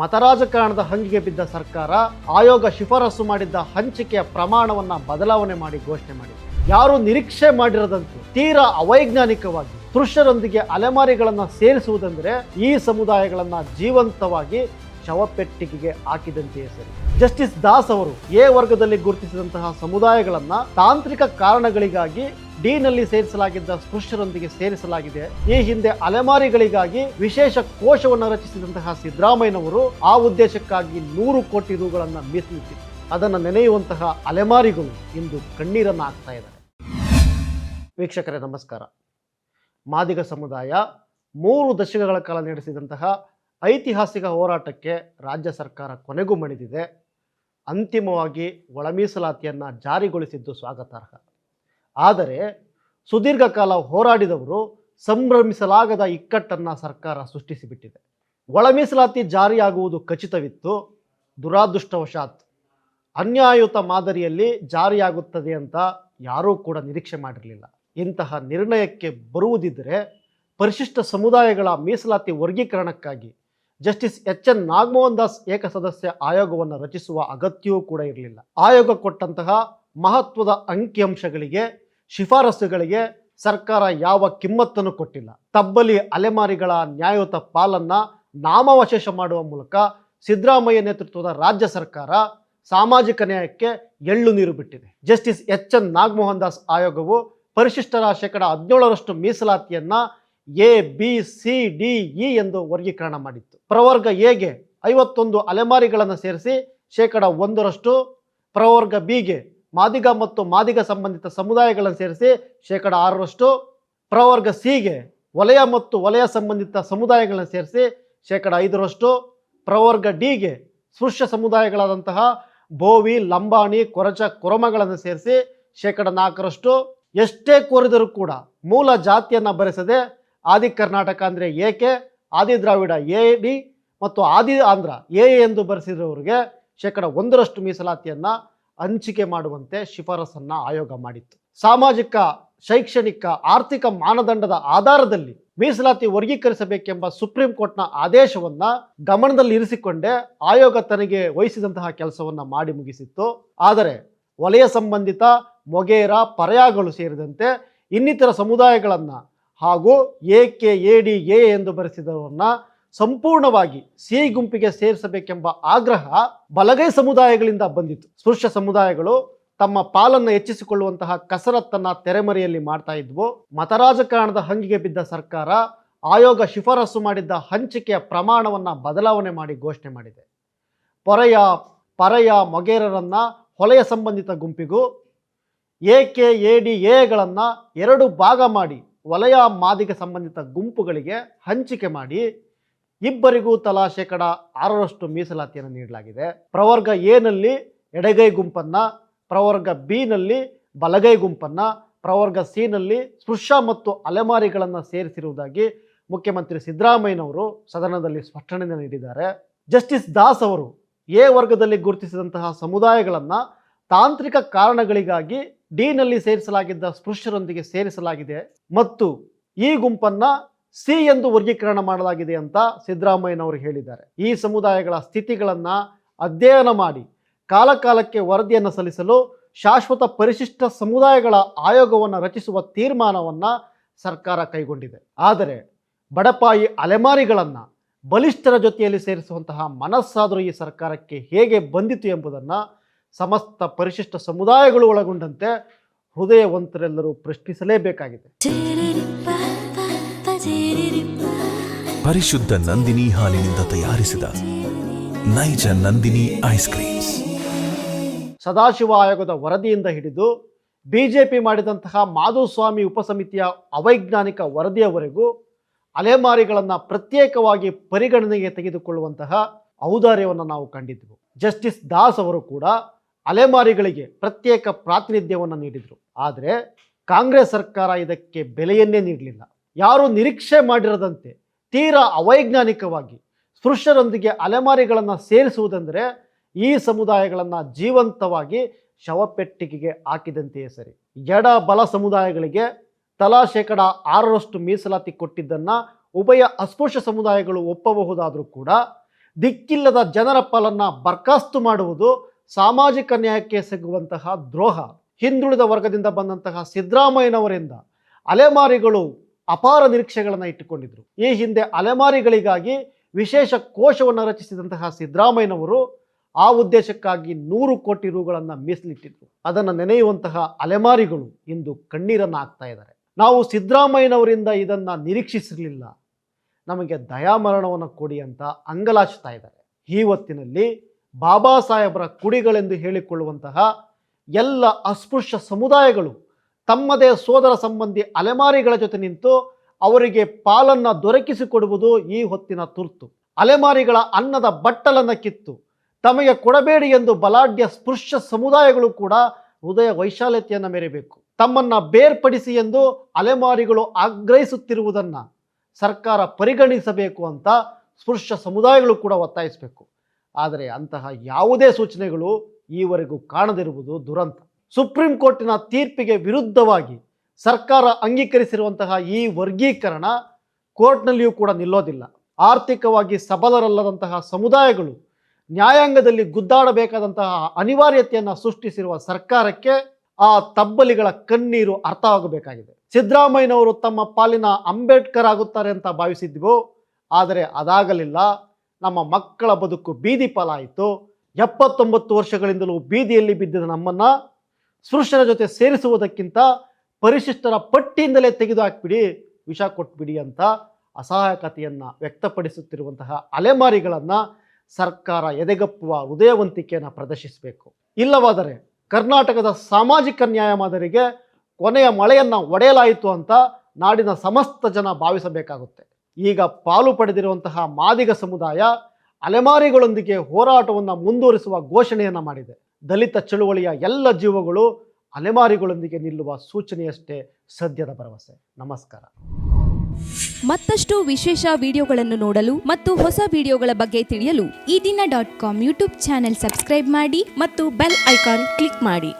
ಮತರಾಜಕಾರಣದ ಹಂಗಿಗೆ ಬಿದ್ದ ಸರ್ಕಾರ ಆಯೋಗ ಶಿಫಾರಸು ಮಾಡಿದ್ದ ಹಂಚಿಕೆಯ ಪ್ರಮಾಣವನ್ನ ಬದಲಾವಣೆ ಮಾಡಿ ಘೋಷಣೆ ಮಾಡಿದೆ. ಯಾರು ನಿರೀಕ್ಷೆ ಮಾಡಿರದಂತೆ, ತೀರಾ ಅವೈಜ್ಞಾನಿಕವಾಗಿ ಪುರುಷರೊಂದಿಗೆ ಅಲೆಮಾರಿಗಳನ್ನು ಸೇರಿಸುವುದೆಂದರೆ ಈ ಸಮುದಾಯಗಳನ್ನು ಜೀವಂತವಾಗಿ ಶವಪೆಟ್ಟಿಗೆಗೆ ಹಾಕಿದಂತೆಯೇ ಸರಿ. ಜಸ್ಟಿಸ್ ದಾಸ್ ಅವರು ಎ ವರ್ಗದಲ್ಲಿ ಗುರುತಿಸಿದಂತಹ ಸಮುದಾಯಗಳನ್ನು ತಾಂತ್ರಿಕ ಕಾರಣಗಳಿಗಾಗಿ ಡಿ ನಲ್ಲಿ ಸೇರಿಸಲಾಗಿದ್ದ ಸ್ಪೃಶ್ಯರೊಂದಿಗೆ ಸೇರಿಸಲಾಗಿದೆ. ಈ ಹಿಂದೆ ಅಲೆಮಾರಿಗಳಿಗಾಗಿ ವಿಶೇಷ ಕೋಶವನ್ನು ರಚಿಸಿದಂತಹ ಸಿದ್ದರಾಮಯ್ಯನವರು ಆ ಉದ್ದೇಶಕ್ಕಾಗಿ ನೂರು ಕೋಟಿ ರುಗಳನ್ನ ಮೀಸಲಿಟ್ಟಿದ್ರು ಅದನ್ನು ನೆನೆಯುವಂತಹ ಅಲೆಮಾರಿಗಳು ಇಂದು ಕಣ್ಣೀರನ್ನು ಹಾಕ್ತಾ ಇದ್ದಾರೆ. ವೀಕ್ಷಕರೇ, ನಮಸ್ಕಾರ. ಮಾದಿಗ ಸಮುದಾಯ ಮೂರು ದಶಕಗಳ ಕಾಲ ನಡೆಸಿದಂತಹ ಐತಿಹಾಸಿಕ ಹೋರಾಟಕ್ಕೆ ರಾಜ್ಯ ಸರ್ಕಾರ ಕೊನೆಗೂ ಮಣಿದಿದೆ. ಅಂತಿಮವಾಗಿ ಒಳ ಮೀಸಲಾತಿಯನ್ನು ಜಾರಿಗೊಳಿಸಿದ್ದು ಸ್ವಾಗತಾರ್ಹ. ಆದರೆ ಸುದೀರ್ಘ ಕಾಲ ಹೋರಾಡಿದವರು ಸಂಭ್ರಮಿಸಲಾಗದ ಇಕ್ಕಟ್ಟನ್ನು ಸರ್ಕಾರ ಸೃಷ್ಟಿಸಿಬಿಟ್ಟಿದೆ. ಒಳ ಮೀಸಲಾತಿ ಜಾರಿಯಾಗುವುದು ಖಚಿತವಿತ್ತು. ದುರಾದೃಷ್ಟವಶಾತ್ ಅನ್ಯಾಯುತ ಮಾದರಿಯಲ್ಲಿ ಜಾರಿಯಾಗುತ್ತದೆ ಅಂತ ಯಾರೂ ಕೂಡ ನಿರೀಕ್ಷೆ ಮಾಡಿರಲಿಲ್ಲ. ಇಂತಹ ನಿರ್ಣಯಕ್ಕೆ ಬರುವುದಿದ್ದರೆ ಪರಿಶಿಷ್ಟ ಸಮುದಾಯಗಳ ಮೀಸಲಾತಿ ವರ್ಗೀಕರಣಕ್ಕಾಗಿ justice H N Nagamohan Das ಏಕಸದಸ್ಯ ಆಯೋಗವನ್ನು ರಚಿಸುವ ಅಗತ್ಯವೂ ಕೂಡ ಇರಲಿಲ್ಲ. ಆಯೋಗ ಕೊಟ್ಟಂತಹ ಮಹತ್ವದ ಅಂಕಿಅಂಶಗಳಿಗೆ ಶಿಫಾರಸುಗಳಿಗೆ ಸರ್ಕಾರ ಯಾವ ಕಿಮ್ಮತ್ತನ್ನು ಕೊಟ್ಟಿಲ್ಲ. ತಬ್ಬಲಿ ಅಲೆಮಾರಿಗಳ ನ್ಯಾಯಯುತ ಪಾಲನ್ನು ನಾಮವಶೇಷ ಮಾಡುವ ಮೂಲಕ ಸಿದ್ದರಾಮಯ್ಯ ನೇತೃತ್ವದ ರಾಜ್ಯ ಸರ್ಕಾರ ಸಾಮಾಜಿಕ ನ್ಯಾಯಕ್ಕೆ ಎಳ್ಳು ನೀರು ಬಿಟ್ಟಿದೆ. Justice H N Nagamohan Das ಆಯೋಗವು ಪರಿಶಿಷ್ಟರ ಶೇಕಡ ಹದಿನೇಳರಷ್ಟು ಮೀಸಲಾತಿಯನ್ನ A, B, C, D, E ಎಂದು ವರ್ಗೀಕರಣ ಮಾಡಿತ್ತು. ಪ್ರವರ್ಗ ಎಗೆ ಐವತ್ತೊಂದು ಅಲೆಮಾರಿಗಳನ್ನು ಸೇರಿಸಿ ಶೇಕಡ ಒಂದರಷ್ಟು ಪ್ರವರ್ಗ ಬಿಗೆ ಮಾದಿಗ ಮತ್ತು ಮಾದಿಗ ಸಂಬಂಧಿತ ಸಮುದಾಯಗಳನ್ನು ಸೇರಿಸಿ ಶೇಕಡ ಆರರಷ್ಟು, ಪ್ರವರ್ಗ ಸಿಗೆ ವಲಯ ಮತ್ತು ವಲಯ ಸಂಬಂಧಿತ ಸಮುದಾಯಗಳನ್ನು ಸೇರಿಸಿ ಶೇಕಡ ಐದರಷ್ಟು, ಪ್ರವರ್ಗ ಡಿಗೆ ಸ್ಪೃಶ್ಯ ಸಮುದಾಯಗಳಾದಂತಹ ಬೋವಿ, ಲಂಬಾಣಿ, ಕೊರಚ, ಕೊರಮಗಳನ್ನು ಸೇರಿಸಿ ಶೇಕಡ ನಾಲ್ಕರಷ್ಟು. ಎಷ್ಟೇ ಕೋರಿದರೂ ಕೂಡ ಮೂಲ ಜಾತಿಯನ್ನು ಬರೆಸದೆ ಆದಿ ಕರ್ನಾಟಕ ಅಂದರೆ ಏಕೆ, ಆದಿ ದ್ರಾವಿಡ ಎ ಡಿ ಮತ್ತು ಆದಿ ಆಂಧ್ರ ಎ ಎಂದು ಬರೆಸಿದವರಿಗೆ ಶೇಕಡ ಒಂದರಷ್ಟು ಮೀಸಲಾತಿಯನ್ನು ಹಂಚಿಕೆ ಮಾಡುವಂತೆ ಶಿಫಾರಸನ್ನು ಆಯೋಗ ಮಾಡಿತ್ತು. ಸಾಮಾಜಿಕ, ಶೈಕ್ಷಣಿಕ, ಆರ್ಥಿಕ ಮಾನದಂಡದ ಆಧಾರದಲ್ಲಿ ಮೀಸಲಾತಿ ವರ್ಗೀಕರಿಸಬೇಕೆಂಬ ಸುಪ್ರೀಂ ಕೋರ್ಟ್ನ ಆದೇಶವನ್ನ ಗಮನದಲ್ಲಿ ಇರಿಸಿಕೊಂಡೇ ಆಯೋಗ ತನಗೆ ವಹಿಸಿದಂತಹ ಕೆಲಸವನ್ನ ಮಾಡಿ ಮುಗಿಸಿತ್ತು. ಆದರೆ ವಲಯ ಸಂಬಂಧಿತ ಮೊಗೇರ, ಪರ್ಯಾಗಳು ಸೇರಿದಂತೆ ಇನ್ನಿತರ ಸಮುದಾಯಗಳನ್ನು ಹಾಗೂ A K A D A ಎಂದು ಬರೆಸಿದವರನ್ನ ಸಂಪೂರ್ಣವಾಗಿ ಸಿ ಗುಂಪಿಗೆ ಸೇರಿಸಬೇಕೆಂಬ ಆಗ್ರಹ ಬಲಗೈ ಸಮುದಾಯಗಳಿಂದ ಬಂದಿತ್ತು. ಸ್ಪೃಶ್ಯ ಸಮುದಾಯಗಳು ತಮ್ಮ ಪಾಲನ್ನು ಹೆಚ್ಚಿಸಿಕೊಳ್ಳುವಂತಹ ಕಸರತ್ತನ್ನ ತೆರೆಮರೆಯಲ್ಲಿ ಮಾಡ್ತಾ ಇದ್ವು. ಮತರಾಜಕಾರಣದ ಹಂಗಿಗೆ ಬಿದ್ದ ಸರ್ಕಾರ ಆಯೋಗ ಶಿಫಾರಸು ಮಾಡಿದ್ದ ಹಂಚಿಕೆಯ ಪ್ರಮಾಣವನ್ನ ಬದಲಾವಣೆ ಮಾಡಿ ಘೋಷಣೆ ಮಾಡಿದೆ. ಪೊರೆಯ, ಪರೆಯ ಮೊಗೇರರನ್ನ ಹೊಲೆಯ ಸಂಬಂಧಿತ ಗುಂಪಿಗೂ ಎ ಕೆ ಎ ಡಿ ಎಗಳನ್ನು ಎರಡು ಭಾಗ ಮಾಡಿ, ವಲಯ ಮಾದಿಗ ಸಂಬಂಧಿತ ಗುಂಪುಗಳಿಗೆ ಹಂಚಿಕೆ ಮಾಡಿ ಇಬ್ಬರಿಗೂ ತಲಾ ಶೇಕಡ ಆರರಷ್ಟು ಮೀಸಲಾತಿಯನ್ನು ನೀಡಲಾಗಿದೆ. ಪ್ರವರ್ಗ ಎನಲ್ಲಿ ಎಡಗೈ ಗುಂಪನ್ನ, ಪ್ರವರ್ಗ ಬಿನಲ್ಲಿ ಬಲಗೈ ಗುಂಪನ್ನ, ಪ್ರವರ್ಗ ಸಿನಲ್ಲಿ ಸ್ಪೃಶ ಮತ್ತು ಅಲೆಮಾರಿಗಳನ್ನು ಸೇರಿಸಿರುವುದಾಗಿ ಮುಖ್ಯಮಂತ್ರಿ ಸಿದ್ದರಾಮಯ್ಯನವರು ಸದನದಲ್ಲಿ ಸ್ಪಷ್ಟನೆ ನೀಡಿದ್ದಾರೆ. ಜಸ್ಟಿಸ್ ದಾಸ್ ಅವರು ಎ ವರ್ಗದಲ್ಲಿ ಗುರುತಿಸಿದಂತಹ ಸಮುದಾಯಗಳನ್ನು ತಾಂತ್ರಿಕ ಕಾರಣಗಳಿಗಾಗಿ ಡಿನಲ್ಲಿ ಸೇರಿಸಲಾಗಿದ್ದ ಸ್ಪೃಶ್ಯರೊಂದಿಗೆ ಸೇರಿಸಲಾಗಿದೆ ಮತ್ತು ಈ ಗುಂಪನ್ನ ಸಿ ಎಂದು ವರ್ಗೀಕರಣ ಮಾಡಲಾಗಿದೆ ಅಂತ ಸಿದ್ದರಾಮಯ್ಯನವರು ಹೇಳಿದ್ದಾರೆ. ಈ ಸಮುದಾಯಗಳ ಸ್ಥಿತಿಗಳನ್ನು ಅಧ್ಯಯನ ಮಾಡಿ, ಕಾಲಕಾಲಕ್ಕೆ ವರದಿಯನ್ನು ಸಲ್ಲಿಸಲು ಶಾಶ್ವತ ಪರಿಶಿಷ್ಟ ಸಮುದಾಯಗಳ ಆಯೋಗವನ್ನು ರಚಿಸುವ ತೀರ್ಮಾನವನ್ನು ಸರ್ಕಾರ ಕೈಗೊಂಡಿದೆ. ಆದರೆ ಬಡಪಾಯಿ ಅಲೆಮಾರಿಗಳನ್ನು ಬಲಿಷ್ಠರ ಜೊತೆಯಲ್ಲಿ ಸೇರಿಸುವಂತಹ ಮನಸ್ಸಾದರೂ ಈ ಸರ್ಕಾರಕ್ಕೆ ಹೇಗೆ ಬಂದಿತು ಎಂಬುದನ್ನು ಸಮಸ್ತ ಪರಿಶಿಷ್ಟ ಸಮುದಾಯಗಳು ಒಳಗೊಂಡಂತೆ ಹೃದಯವಂತರೆಲ್ಲರೂ ಪ್ರಶ್ನಿಸಲೇಬೇಕಾಗಿದೆ. ಪರಿಶುದ್ಧ ನಂದಿನಿ ಹಾಲಿನಿಂದ ತಯಾರಿಸಿದ ನೈಜ ನಂದಿನಿ ಐಸ್ ಕ್ರೀಮ್ಸ್. ಸದಾಶಿವ ಆಯೋಗದ ವರದಿಯಿಂದ ಹಿಡಿದು ಬಿಜೆಪಿ ಮಾಡಿದಂತಹ ಮಾಧುಸ್ವಾಮಿ ಉಪಸಮಿತಿಯ ಅವೈಜ್ಞಾನಿಕ ವರದಿಯವರೆಗೂ ಅಲೆಮಾರಿಗಳನ್ನು ಪ್ರತ್ಯೇಕವಾಗಿ ಪರಿಗಣನೆಗೆ ತೆಗೆದುಕೊಳ್ಳುವಂತಹ ಔದಾರ್ಯವನ್ನು ನಾವು ಕಂಡಿದ್ದೆವು. ಜಸ್ಟಿಸ್ ದಾಸ್ ಅವರು ಕೂಡ ಅಲೆಮಾರಿಗಳಿಗೆ ಪ್ರತ್ಯೇಕ ಪ್ರಾತಿನಿಧ್ಯವನ್ನು ನೀಡಿದರು. ಆದರೆ ಕಾಂಗ್ರೆಸ್ ಸರ್ಕಾರ ಇದಕ್ಕೆ ಬೆಲೆಯನ್ನೇ ನೀಡಲಿಲ್ಲ. ಯಾರು ನಿರೀಕ್ಷೆ ಮಾಡಿರದಂತೆ ತೀರಾ ಅವೈಜ್ಞಾನಿಕವಾಗಿ ಸ್ಪೃಶ್ಯರೊಂದಿಗೆ ಅಲೆಮಾರಿಗಳನ್ನು ಸೇರಿಸುವುದೆಂದರೆ ಈ ಸಮುದಾಯಗಳನ್ನು ಜೀವಂತವಾಗಿ ಶವಪೆಟ್ಟಿಗೆಗೆ ಹಾಕಿದಂತೆಯೇ ಸರಿ. ಎಡ ಬಲ ಸಮುದಾಯಗಳಿಗೆ ತಲಾ ಶೇಕಡ ಆರರಷ್ಟು ಮೀಸಲಾತಿ ಕೊಟ್ಟಿದ್ದನ್ನು ಉಭಯ ಅಸ್ಪೃಶ್ಯ ಸಮುದಾಯಗಳು ಒಪ್ಪಬಹುದಾದರೂ ಕೂಡ ದಿಕ್ಕಿಲ್ಲದ ಜನರ ಪಾಲನ್ನು ಬರ್ಖಾಸ್ತು ಮಾಡುವುದು ಸಾಮಾಜಿಕ ನ್ಯಾಯಕ್ಕೆ ಸಿಗುವಂತಹ ದ್ರೋಹ. ಹಿಂದುಳಿದ ವರ್ಗದಿಂದ ಬಂದಂತಹ ಸಿದ್ದರಾಮಯ್ಯನವರಿಂದ ಅಲೆಮಾರಿಗಳು ಅಪಾರ ನಿರೀಕ್ಷೆಗಳನ್ನು ಇಟ್ಟುಕೊಂಡಿದ್ದರು ಈ ಹಿಂದೆ ಅಲೆಮಾರಿಗಳಿಗಾಗಿ ವಿಶೇಷ ಕೋಶವನ್ನು ರಚಿಸಿದಂತಹ ಸಿದ್ದರಾಮಯ್ಯನವರು ಆ ಉದ್ದೇಶಕ್ಕಾಗಿ ನೂರು ಕೋಟಿ ರೂಗಳನ್ನು ಮೀಸಲಿಟ್ಟಿದ್ರು. ಅದನ್ನು ನೆನೆಯುವಂತಹ ಅಲೆಮಾರಿಗಳು ಇಂದು ಕಣ್ಣೀರನ್ನು ಹಾಕ್ತಾ ಇದ್ದಾರೆ. ನಾವು ಸಿದ್ದರಾಮಯ್ಯನವರಿಂದ ಇದನ್ನು ನಿರೀಕ್ಷಿಸಿರಲಿಲ್ಲ. ನಮಗೆ ದಯಾಮರಣವನ್ನು ಕೊಡಿ ಅಂತ ಅಂಗಲಾಚ್ತಾ ಇದ್ದಾರೆ. ಈ ಹೊತ್ತಿನಲ್ಲಿ ಬಾಬಾ ಸಾಹೇಬರ ಕುಡಿಗಳೆಂದು ಹೇಳಿಕೊಳ್ಳುವಂತಹ ಎಲ್ಲ ಅಸ್ಪೃಶ್ಯ ಸಮುದಾಯಗಳು ತಮ್ಮದೇ ಸೋದರ ಸಂಬಂಧಿ ಅಲೆಮಾರಿಗಳ ಜೊತೆ ನಿಂತು ಅವರಿಗೆ ಪಾಲನ್ನು ದೊರಕಿಸಿಕೊಡುವುದು ಈ ಹೊತ್ತಿನ ತುರ್ತು. ಅಲೆಮಾರಿಗಳ ಅನ್ನದ ಬಟ್ಟಲನ್ನು ಕಿತ್ತು. ತಮಗೆ ಕೊಡಬೇಡಿ ಎಂದು ಬಲಾಢ್ಯ ಸ್ಪೃಶ್ಯ ಸಮುದಾಯಗಳು ಕೂಡ ಹೃದಯ ವೈಶಾಲ್ಯತೆಯನ್ನು ಮೆರೆಯಬೇಕು ತಮ್ಮನ್ನ ಬೇರ್ಪಡಿಸಿ ಎಂದು ಅಲೆಮಾರಿಗಳು ಆಗ್ರಹಿಸುತ್ತಿರುವುದನ್ನು ಸರ್ಕಾರ ಪರಿಗಣಿಸಬೇಕು ಅಂತ ಸ್ಪೃಶ್ಯ ಸಮುದಾಯಗಳು ಕೂಡ ಒತ್ತಾಯಿಸಬೇಕು. ಆದರೆ ಅಂತಹ ಯಾವುದೇ ಸೂಚನೆಗಳು ಈವರೆಗೂ ಕಾಣದಿರುವುದು ದುರಂತ. ಸುಪ್ರೀಂ ಕೋರ್ಟಿನ ತೀರ್ಪಿಗೆ ವಿರುದ್ಧವಾಗಿ ಸರ್ಕಾರ ಅಂಗೀಕರಿಸಿರುವಂತಹ ಈ ವರ್ಗೀಕರಣ ಕೋರ್ಟ್ನಲ್ಲಿಯೂ ಕೂಡ ನಿಲ್ಲೋದಿಲ್ಲ. ಆರ್ಥಿಕವಾಗಿ ಸಬಲರಲ್ಲದಂತಹ ಸಮುದಾಯಗಳು ನ್ಯಾಯಾಂಗದಲ್ಲಿ ಗುದ್ದಾಡಬೇಕಾದಂತಹ ಅನಿವಾರ್ಯತೆಯನ್ನು ಸೃಷ್ಟಿಸಿರುವ ಸರ್ಕಾರಕ್ಕೆ ಆ ತಬ್ಬಲಿಗಳ ಕಣ್ಣೀರು ಅರ್ಥವಾಗಬೇಕಾಗಿದೆ. ಸಿದ್ದರಾಮಯ್ಯನವರು ತಮ್ಮ ಪಾಲಿನ ಅಂಬೇಡ್ಕರ್ ಆಗುತ್ತಾರೆ ಅಂತ ಭಾವಿಸಿದ್ವು, ಆದರೆ ಅದಾಗಲಿಲ್ಲ. ನಮ್ಮ ಮಕ್ಕಳ ಬದುಕು ಬೀದಿ ಪಾಲಾಯಿತು. ಎಪ್ಪತ್ತೊಂಬತ್ತು ವರ್ಷಗಳಿಂದಲೂ ಬೀದಿಯಲ್ಲಿ ಬಿದ್ದಿದ ನಮ್ಮನ್ನ ಸ್ಪೃಶ್ಯರ ಜೊತೆ ಸೇರಿಸುವುದಕ್ಕಿಂತ ಪರಿಶಿಷ್ಟರ ಪಟ್ಟಿಯಿಂದಲೇ ತೆಗೆದು ಹಾಕ್ಬಿಡಿ ವಿಷ ಕೊಟ್ಬಿಡಿ ಅಂತ ಅಸಹಾಯಕತೆಯನ್ನು ವ್ಯಕ್ತಪಡಿಸುತ್ತಿರುವಂತಹ ಅಲೆಮಾರಿಗಳನ್ನು ಸರ್ಕಾರ ಎದೆಗಪ್ಪುವ ಹೃದಯವಂತಿಕೆಯನ್ನು ಪ್ರದರ್ಶಿಸಬೇಕು. ಇಲ್ಲವಾದರೆ ಕರ್ನಾಟಕದ ಸಾಮಾಜಿಕ ನ್ಯಾಯ ಮಾದರಿಗೆ ಕೊನೆಯ ಮಳೆಯನ್ನು ಒಡೆಯಲಾಯಿತು ಅಂತ ನಾಡಿನ ಸಮಸ್ತ ಜನ ಭಾವಿಸಬೇಕಾಗುತ್ತೆ. ಈಗ ಪಾಲು ಪಡೆದಿರುವಂತಹ ಮಾದಿಗ ಸಮುದಾಯ ಅಲೆಮಾರಿಗಳೊಂದಿಗೆ ಹೋರಾಟವನ್ನು ಮುಂದುವರಿಸುವ ಘೋಷಣೆಯನ್ನು ಮಾಡಿದೆ. ದಲಿತ ಚಳುವಳಿಯ ಎಲ್ಲ ಜೀವಗಳು ಅಲೆಮಾರಿಗಳೊಂದಿಗೆ ನಿಲ್ಲುವ ಸೂಚನೆಯಷ್ಟೇ ಸದ್ಯದ ಭರವಸೆ. ನಮಸ್ಕಾರ. ಮತ್ತಷ್ಟು ವಿಶೇಷ ವಿಡಿಯೋಗಳನ್ನು ನೋಡಲು ಮತ್ತು ಹೊಸ ವಿಡಿಯೋಗಳ ಬಗ್ಗೆ ತಿಳಿಯಲು Eedina dot com YouTube channel subscribe ಮಾಡಿ ಮತ್ತು ಬೆಲ್ ಐಕಾನ್ ಕ್ಲಿಕ್ ಮಾಡಿ.